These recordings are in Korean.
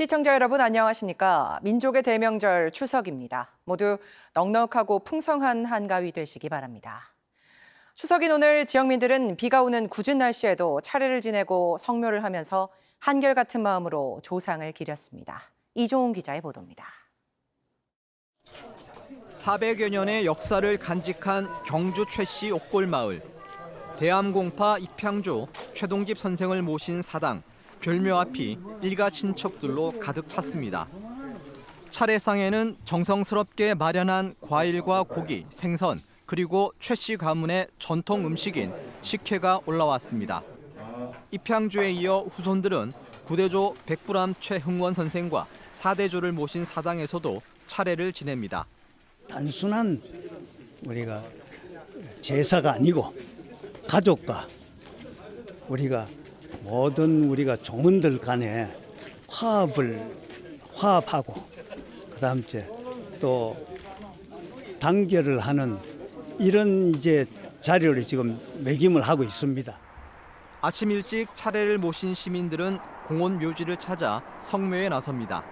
시청자 여러분 안녕하십니까? 민족의 대명절 추석입니다. 모두 넉넉하고 풍성한 한가위 되시기 바랍니다. 추석인 오늘 지역민들은 비가 오는 굳은 날씨에도 차례를 지내고 성묘를 하면서 한결같은 마음으로 조상을 기렸습니다. 이종훈 기자의 보도입니다. 400여 년의 역사를 간직한 경주 최씨 옥골마을. 대암공파 입향조 최동집 선생을 모신 사당 별묘 앞이 일가 친척들로 가득 찼습니다. 차례상에는 정성스럽게 마련한 과일과 고기, 생선 그리고 최씨 가문의 전통 음식인 식혜가 올라왔습니다. 입향조에 이어 후손들은 구대조 백부람 최흥원 선생과 사대조를 모신 사당에서도 차례를 지냅니다. 단순한 우리가 제사가 아니고 가족과 우리가 모든 우리가 종문들 간에 화합을 화합하고 그다음 또 단결을 하는 이런 이제 자료를 지금 매김을 하고 있습니다. 아침 일찍 차례를 모신 시민들은 공원 묘지를 찾아 성묘에 나섭니다.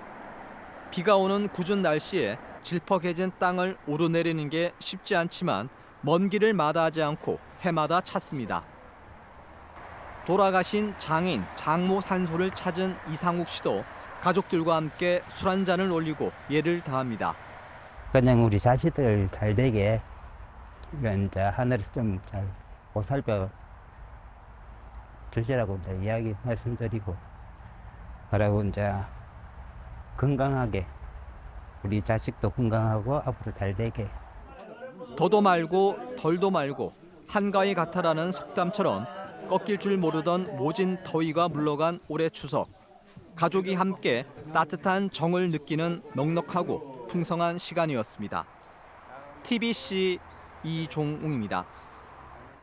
비가 오는 궂은 날씨에 질퍽해진 땅을 오르내리는 게 쉽지 않지만 먼 길을 마다하지 않고 해마다 찾습니다. 돌아가신 장인 장모 산소를 찾은 이상욱 씨도 가족들과 함께 술 한 잔을 올리고 예를 다합니다. 그냥 우리 자식들 잘 되게 이제 하늘에서 좀 잘 보살펴 주시라고 이제 이야기 말씀드리고 그러고 이제 건강하게 우리 자식도 건강하고 앞으로 잘 되게 더도 말고 덜도 말고 한가위 같아라는 속담처럼 꺾일 줄 모르던 모진 더위가 물러간 올해 추석. 가족이 함께 따뜻한 정을 느끼는 넉넉하고 풍성한 시간이었습니다. TBC 이종웅입니다.